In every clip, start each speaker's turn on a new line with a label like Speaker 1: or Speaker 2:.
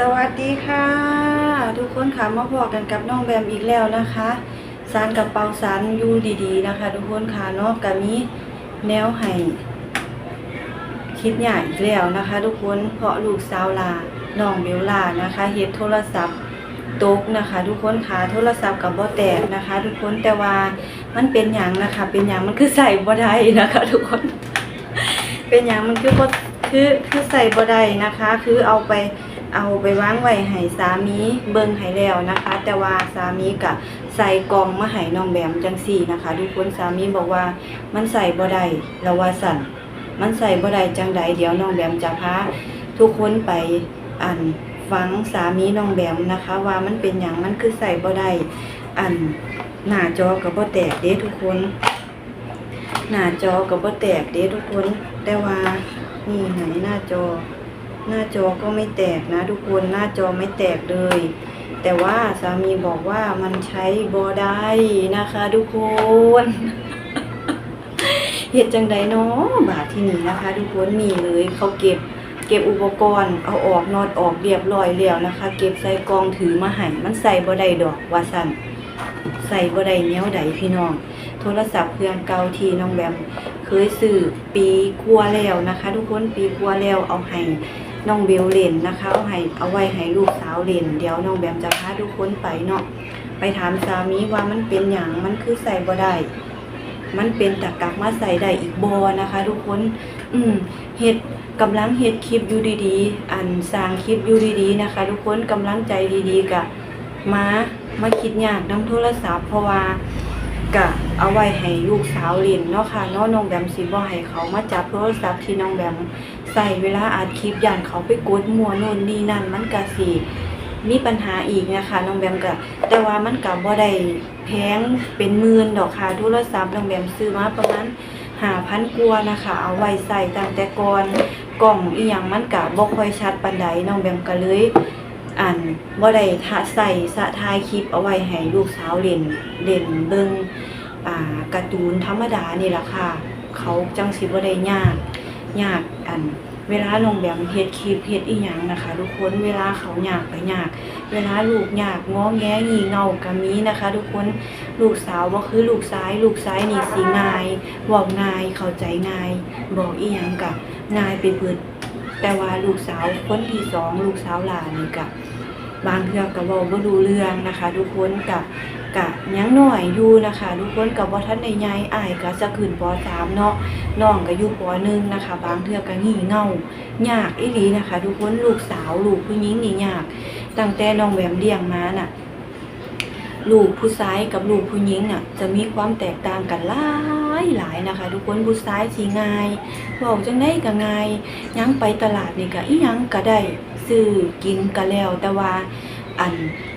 Speaker 1: สวัสดีค่ะ ทุกคนค่ะมาพอกันกับน้องแบมอีกแล้วนะคะสารกับเปาสารอยู่ดีๆนะคะ ทุกคนค่ะเนอกจากนี้แนวให้คิดใหญ่อีกแล้วนะคะ ทุกคนเพราะลูกสาวลาน้องเบลลานะคะเฮ็ดโทรศัพท์ตกนะคะ ทุกคนค่ะโทรศัพท์กับบ่แตกนะคะ ทุกคนแต่ว่ามันเป็นหยังนะคะ เป็นหยังมันคือใส่บ่ได้นะคะ ทุกคน เป็นหยังมันคือบ่คือคือใส่บ่ได้นะคะ คือเอาไป เอาไปวางไว้ให้สามีเบิ่งให้แล้วนะคะ แต่ว่าสามีก็ใส่กล่องมาให้น้องแบมจังซี่นะคะ ทุกคนสามีบอกว่ามันใส่บ่ได้แล้วว่าสั่นมันใส่บ่ได้จังใดเดี๋ยวน้องแบมจะพาทุกคนไปอันฟังสามีน้องแบมนะคะ ว่ามันเป็นหยังมันคือใส่บ่ได้อันหน้าจอก็บ่แตกเด้ทุกคนหน้าจอก็บ่แตกเด้ทุกคน แต่ว่านี่ไหนหน้าจอ หน้าจอก็ไม่แตกนะทุกคนหน้าจอไม่แตกเลย แต่ว่าสามีบอกว่ามันใช้บอได้นะคะ ทุกคนเหตุจังใดเนาะบาทที่นี่นะคะ ทุกคนมีเลยเขาเก็บเก็บอุปกรณ์เอาออกนอดออกเรียบร้อยแล้วนะคะ เก็บใส่กองถือมาให้มันใส่บ่ได้ดอกว่าสั่นใส่บ่ได้แนวใดพี่น้อง โทรศัพท์เครื่องเก่าที่น้องแบมเคยซื้อปีกลัวาแล้วนะคะ ทุกคนปีกลัวาแล้วเอาให้ น้องเบลเล่นนะคะเอาให้เอาไว้ให้ลูกสาวเล่น เดี๋ยวน้องแบมจะพาทุกคนไปเนาะไปถามสามีว่ามันเป็นหยังมันคือใส่บ่ได้มันเป็นตะกลับมาใส่ได้อีกบอนะคะ ทุกคน อืมเฮ็ดกำลังเฮ็ดคลิปอยู่ดีๆ อันสร้างคลิปอยู่ดีๆนะคะ ทุกคนกำลังใจดีๆกะมามาคิดยากนํโทรศัพท์เพราะว่ากะเอาไว้ให้ลูกสาวเล่นเนาะค่ะเนาะน้องแบมสิบ่ให้เขามาจับโทรศัพท์ที่น้องแบม ใส่เวลาอัดคลิปย่านเขาไปกดมัวโน่นนี่นั่นมันก็สิมีปัญหาอีกนะคะน้องแบมก็แต่ว่ามันก็บ่ได้แพงเป็นหมื่นดอกค่ะโทรศัพท์น้องแบมซื้อมาประมาณ5,000กว่านะคะ เอาไว้ใส่ตั้งแต่ก่อนกล่องอีหยังมันก็บ่ค่อยชัดปานใดน้องแบมก็เลยอันบ่ได้ทะใส่สะทายคลิปเอาไว้ให้ลูกสาวเล่นเล่นเบิ่งอ่าการ์ตูนธรรมดานี่แหละค่ะ เขาจังสิบ่ได้ยาก ยากอัน เวลาลงแบมเฮ็ดคลิปเฮ็ดอีหยังนะคะ ทุกคนเวลาเขาอยากไปอยาก เวลาลูกอยากง้อแงงีเงาก็มีนะคะ ทุกคนลูกสาวบ่คือลูกซ้าย ลูกซ้ายนี่สีง่ายบอกง่ายเข้าใจง่ายบอกอีหยังก็ง่ายไปเบิดแต่ว่าลูกสาวคนที่สองลูกสาวหลานนี่กับ บางเทื่อก็เว้าบ่รู้เรื่องนะคะ ทุกคนกับกะยังหน่อยอยู่นะคะ ทุกคนกับ่ทันได้ใหญ่อายก็จะขึ้นป .3 เนาะน้องก็อยู่ป .1 นะคะ บางเทื่อก็งี่เง่ายากอีหลีนะคะ ทุกคนลูกสาวลูกผู้หญิงนี่ยาก ตั้งแต่น้องแหวมเลี้ยงมาน่ะ ลูกผู้ชายกับลูกผู้หญิงน่ะจะมีความแตกต่างกันหลายหลายนะคะ ทุกคนผู้ชายสิง่ายเว้าจังได๋ก็ง่ายยังไปตลาดนี่ก็อีหยังก็ได้ซื้อกินก็แล้วแต่ว่าอัน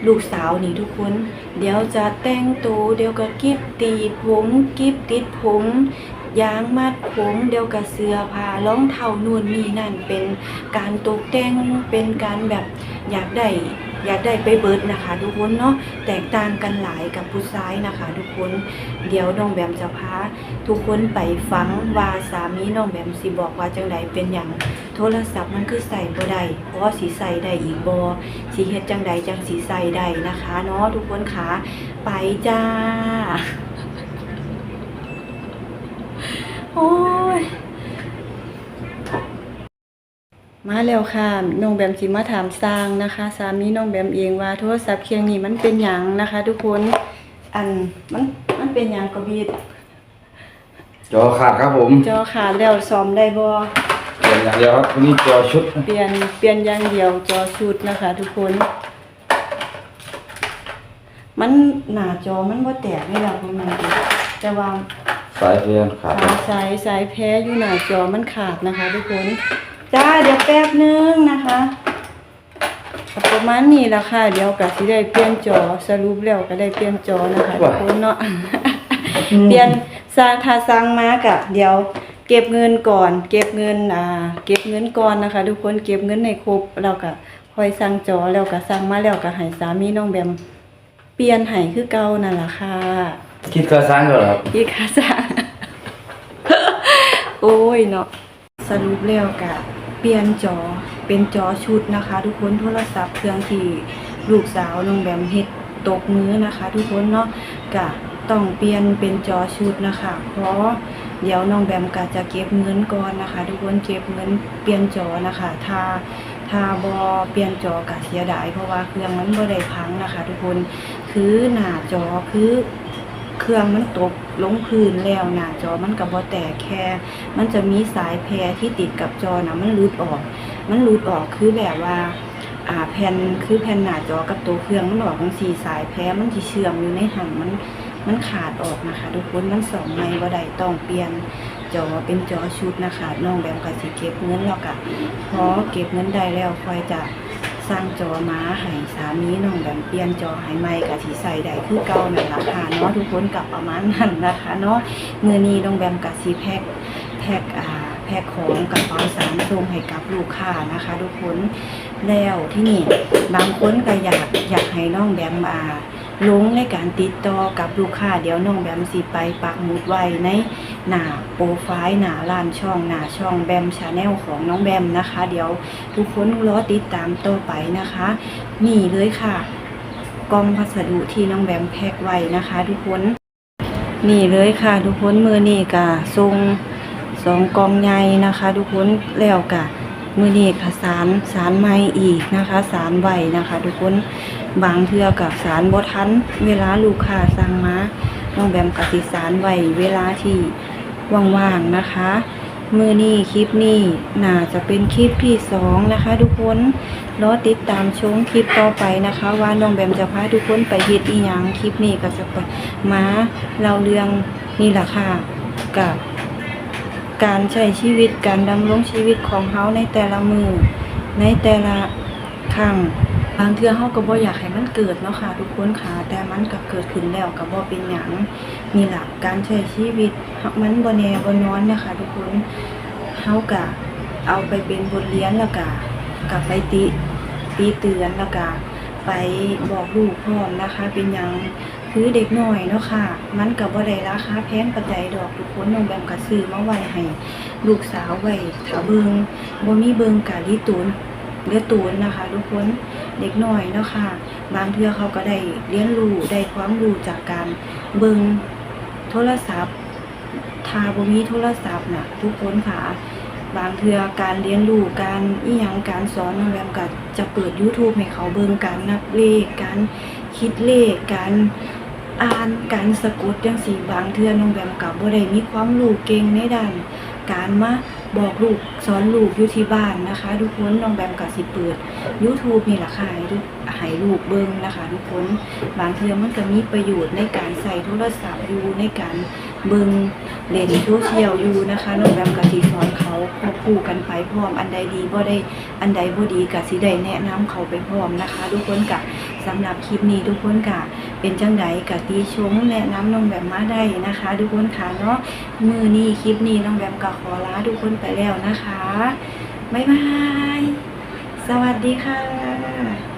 Speaker 1: ลูกสาวนี่ทุกคน เดี๋ยวจะแต่งตัวเดี๋ยวก็กิบตีผมกิบติดผมยางมัดผมเดี๋ยวก็เสื้อผ้ารองเท้านู่นนี่นั่นเป็นการตกแต่งเป็นการแบบอยากได้ อยากได้ไปเบิดนะคะ ทุกคนเนาะแตกต่างกันหลายกับผู้ชายนะคะ ทุกคนเดี๋ยวน้องแบมจะพาทุกคนไปฟังว่าสามีน้องแบมสิบอกว่าจังใดเป็นอย่างโทรศัพท์มันคือใส่บ่ได้เพราะสิใส่ได้อีกบ่สิเฮ็ดจังใดจังสิใส่ได้นะคะเนาะทุกคนขาไปจ้าโอ้ย มาแล้วค่ะน้องแบมสิมาถามสร้างนะคะ สามีน้องแบมเองว่าโทรศัพท์เครื่องนี้มันเป็นหยังนะคะ ทุกคนอันมันมันเป็นหยังก็บีด
Speaker 2: จอขาดครับผม
Speaker 1: จอขาดแล้วซ่อมได้บ่
Speaker 2: เปลี่ยนอย่างเดียวครับวันนี้จอชุด
Speaker 1: เปลี่ยนเปลี่ยนอย่างเดียวจอชุดนะคะ ทุกคน มันหน้าจอมันบ่แตกนี่ล่ะคุณแม่แต่ว่า
Speaker 2: สายเพียนขาด
Speaker 1: สายสายสายแพ้อยู่หน้าจอมันขาดนะคะ ทุกคน จ้าเดี๋ยวแป๊บนึงนะคะก็ประมาณนี้ละค่ะ เดี๋ยวก็สิได้เปลี่ยนจอสรุปแล้วก็ได้เปลี่ยนจอนะคะทุกคนเนาะเปลี่ยนสร้างถ้าสร้างมากะเดี๋ยวเก็บเงินก่อน เก็บเงินอ่าเก็บเงินก่อนนะคะ ทุกคนเก็บเงินในครบแล้วก็ค่อยสั่งจอแล้วก็สั่งมาแล้วก็ให้สามีน้องแบมเปลี่ยนให้คือเก่านั่นล่ะค่ะ
Speaker 2: คิดกระซังก่อนครับ
Speaker 1: พี่คาซาโอ้ยเนาะสรุปแล้วกะ เปลี่ยนจอเป็นจอชุดนะคะ ทุกคนโทรศัพท์เครื่องที่ลูกสาวน้องแบมเฮ็ดตกมือนะคะ ทุกคนเนาะกะต้องเปลี่ยนเป็นจอชุดนะคะ เพราะเดี๋ยวน้องแบมก็จะเก็บเงินก่อนนะคะ ทุกคนเก็บเงินเปลี่ยนจอนะคะถ้าถ้าบอเปลี่ยนจอกะเสียดายเพราะว่าเครื่องมันบ่ได้พังนะคะ ทุกคนคือหน้าจอคือ เครื่องมันตกลงพื้นแล้วหน้าจอมันก็บ่แตกแค่ มันจะมีสายแพรที่ติดกับจอนะมันหลุดออก มันหลุดออกคือแบบว่าอ่าแผ่นคือแผ่นหน้าจอกับตัวเครื่องมันออกทั้งสี่สายแพรมันที่เชื่อมอยู่ในหันมันมันขาดออกนะคะ ทุกคนมันสองในบ่ได้ต้องเปลี่ยนจอเป็นจอชุดนะคะน้องแบมก็สิเก็บเงินแล้วก็พอเก็บเงินได้แล้วคอยจะ สร้างจอมาให้สามีน้องแบมเปลี่ยนจอให้ใหม่ก็สิใส่ได้คือเก่านั่นละค่ะเนาะทุกคนกับประมาณนั้นนะคะเนาะมื้อนี้น้องแบมก็สิแพ็คแพ็คอ่าแพ็คของกระเป๋าสารส่งให้กับลูกค้านะคะ ทุกคนแล้วที่นี่บางคนก็อยากอยากให้น้องแบมมา ลงในการติดต่อกับลูกค้าเดี๋ยวน้องแบมสิไปปักหมุดไว้ในหน้าโปรไฟล์หน้าร้านช่องหน้าช่องแบมชาแนลของน้องแบมนะคะ เดี๋ยวทุกคนรอติดตามต่อไปนะคะนี่เลยค่ะกล่องพัสดุที่น้องแบมแพ็คไว้นะคะ ทุกคนนี่เลยค่ะ ทุกคนมือนี่กะทรงสองกองใหญ่นะคะ ทุกคนแล้วกะมือนี่ค่ะสารสารใหม่อีกนะคะ สารใบนะคะ ทุกคน บางเทือกับสารบทัน เวลาลูกค้าสั่งมา น้องแบมกสิสารไว้เวลาที่ว่างๆนะคะมือนี่คลิปนี้น่าจะเป็นคลิปที่สองนะคะ ทุกคนรอติดตามชมคลิปต่อไปนะคะ ว่าน้องแบมจะพาทุกคนไปเฮ็ดอีหยังคลิปนี้ก็จะไปมาเล่าเรื่องนี่แหละค่ะกับการใช้ชีวิตการดำรงชีวิตของเฮาในแต่ละมือในแต่ละครั้ง บางเทื่อเฮาก็บ่อยากให้มันเกิดเนาะค่ะ ทุกคนค่ะ แต่มันก็เกิดขึ้นแล้วก็บ่เป็นหยังนี่ล่ะการใช้ชีวิตมันบ่แน่บ่นอนนะคะทุกคนเฮากะเอาไปเป็นบทเรียนแล้วกะกลับไปติตีเตือนแล้วกะไปบอกลูกพร้อมนะคะ เป็นหยังคือเด็กน้อยเนาะค่ะ มันกับบ่ได้ราคาแพงปานใดดอกทุกคนน้องแบมก็ซื้อมาไว้ให้ลูกสาวไว้ถ้าเบิงบ่มีเบิงกะลีตูน เลือดตูนนะคะ ทุกคนเด็กน้อยเนาะค่ะบางเทื่อเขาก็ได้เรียนรู้ได้ความรู้จากการเบิงโทรศัพท์ถ้าบมีโทรศัพท์น่ะทุกคนค่ะ บางเทื่อการเรียนรู้การอีหยังการสอนน้องแบมก็จะเปิด YouTube ให้เขาเบิงการนับเลข การคิดเลขการอ่านการสะกดจังซี่บางเทื่อน้องแบมก็บ่ได้มีความรู้เก่งในด้านการมา บอกลูกสอนลูกอยู่ที่บ้านนะคะ ทุกคนน้องแบมกับสิเปิด YouTube นี่ล่ะค่ะให้ลูก ให้ลูกเบิ่งนะคะ ทุกคนบางเทื่อมันก็มีประโยชน์ในการใส่โทรศัพท์อยู่ในการเบิ่งเล่นโซเชียลอยู่นะคะน้องแบมก็สิสอนเขาควบคู่กันไปพร้อมอันใดดีบ่ได้อันใดบ่ดีก็สิได้แนะนำเขาไปพร้อมนะคะ ทุกคนก็สำหรับคลิปนี้ทุกคนก็เป็นจังไดก็ติชมแนะนำน้องแบมมาได้นะคะ ทุกคนค่ะเนาะมือนี้คลิปนี้น้องแบมก็ขอลาทุกคนไปแล้วนะคะบ๊ายบาย สวัสดีค่ะ